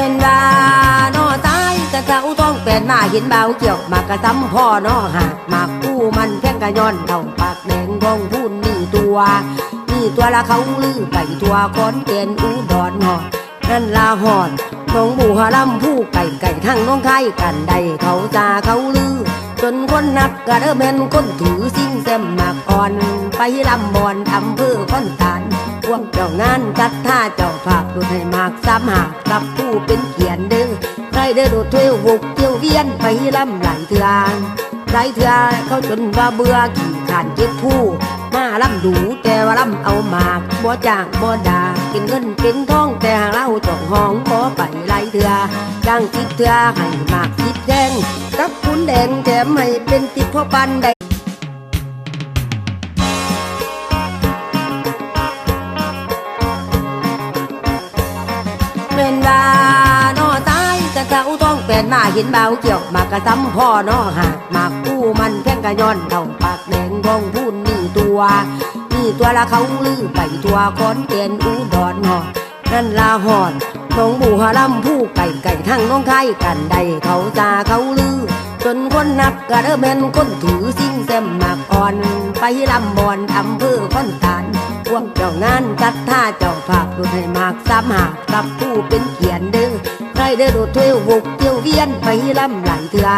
เป็นว่านอตายกะเจ้าต้องเป็นมาหินเบาเกี่ยวมากระซ้ำพ่อนอหักมากู้มันเพ่งกระย้อนเท่าปากแดงกองพุ่นนี่ตัวนี่ตัวละเขาลือไปทัวคอนเป็นอูดอนหอนั่นละหอน น้องบูหาลำผู้ไก่ไก่ทั้งน้องไข่กันใดเขาจาเขาลือ จนคนนักกระเดอแม่นคนถือสิ่งเต็มมากอ่อน ไปลำบอนอำเภอคอนตานพวกเจ้างานจัดท่าเจ้าภาพดูให้มากซ้ำหากกับผู้เป็นเขียนเด้อใครเด้อโดดเที่ยววกเที่ยวเวียนไปลำหลายเถื่อหลายเถื่อเขาจนว่าเบื่อขี่ขานเจ็บผู้มาลำดูแต่ว่าลำเอามากบ่จ้างบ่ด่าเป็นเงินเป็นทองแต่หากเราเจ้องห้องขอไป เถื่อจ้างคิดเถื่อให้มากคิดแดงกับคุณแดงแถมให้เป็นติดพ่อปันได้เม่นดานอตายกะเจ้าต้องเป็นมาเห็นเบาเกี่ยวมากระซ้ำพ่อนอหากมากกู้มันแข่งกะย้อนเท่าปากแดงรองพูนนี่ตัวนี่ตัวละเขาลือไปตัวคอนเกนอูดอนหอดนั่นลาหอด น้องบูหาลำผู้ไก่ไก่ทั้งน้องไข่กันใดเขาจาเขาลือ จนคนนักกระเดแมนคนถือสิ่งเต็มมากอ่อน ไปลำบอนอำเภอคอนตานพวกเจ้างานจัดท่าเจ้าภาพดูให้มากซ้ำหากกับผู้เป็นเขียนเด้อใครเด้อโดดเที่ยววกเที่ยวเวียนไปลำหลายเถื่อ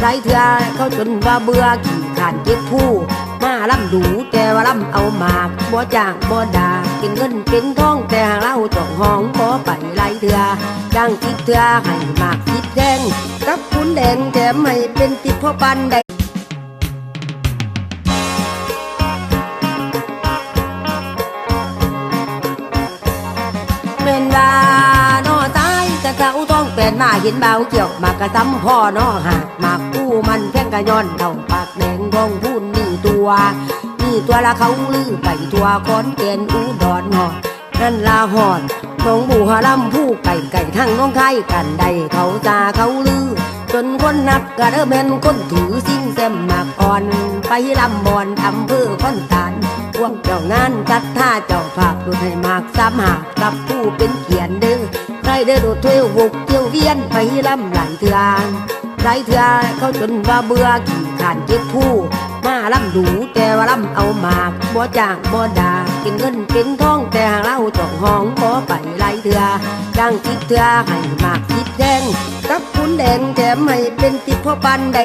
หลายเถื่อเขาจนว่าเบื่อขี่ขานเก็บผู้มาลำดูแต่ว่าลำเอามากบ่จ้างบ่ด่าเป็นเงินเป็นทองแต่เราจ้อางคิดเถื่อให้มากคิดแดงกับคุณแดงแถมให้เป็นติดพ่อปันได้เป็นดานอตายกะเจ้าต้องเป็นมาเห็นเบาเกี่ยวมากระซ้ำพ่อนอหากมากู้มันแพ่งกะย้อนเท่าปากแดงรองพูนนี่ตัวนี่ตัวละเขาลือไปตัวคอนเกนอูดอนหอนั่นลาหอด น้องบูหาลำผู้ไก่ไก่ทั้งน้องไข่กันใดเขาจาเขาลือ จนคนนักกระเดอแม่นคนถือสิ่งเต็มมากอ่อน ไปลำบอนอำเภอคอนตานพวกเจ้างานจัดท่าเจ้าภาพดูให้มากซ้ำหากกับผู้เป็นเขียนเด้อใครเด้โดดเที่ยววกเที่ยวเวียนไปลำหลายเถื่อหลายเถื่อเขาจนว่าเบื่อขี่ขานเก็บผู้ มาลำดูแต่ว่าลำเอามากบ่จ้างบ่ด่าเป็นเงินเป็นทองแต่หากเราจ้องห้องขอไปหลายเถื่อจ้างคิดเถื่อให้มากคิดแดงกับคุณแดงแถมให้เป็นติดพ่อปันได้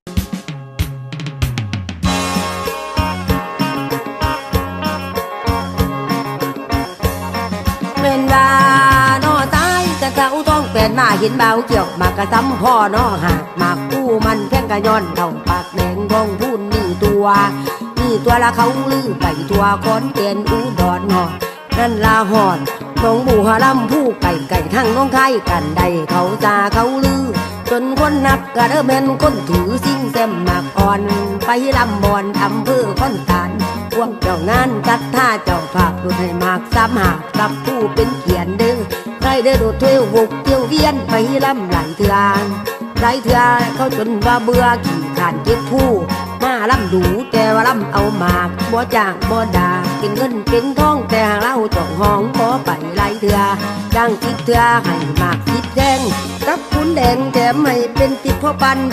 เม่นดานอตายกะเจ้าต้องเป็นมาเห็นเบาเกี่ยวมากระซ้ำพ่อนอหากมากกู้มันแพ่งกะย้อนเท่าปากแดงรองพูนนี ตัวนี่ตัวละเขาลือไปตัวคอนเกนอูดอนหอดนั่นลาหอดน้องบูหาลำผู้ไก่ไก่ทั้งน้องไข่กันใดเขาจาเขาลือ จนคนนักกระเดอแมนคนถือสิ่งเต็มมากอ่อน ไปลำบอนอำเภอคอนตานพวกเจ้างานจัดท่าเจ้าภาพดูให้มากซ้ำหากกับผู้เป็นเขียนเด้อใครเด้อโดดเที่ยววกเที่ยวเวียนไปลำหลายเถื่อหลายเถื่อเขาจนว่าเบื่อขี่ขานเก็บผู้ มาลำดูแต่ว่าลำเอามากบ่จ้างบ่ด่ากินเงินกินทองแต่หากเราจ้องห้องบ่ไปไล่เถื่อจ้างคิดเถื่อให้มากคิดแดงกับคุณแดงแถมให้เป็นติดพ่อปันได้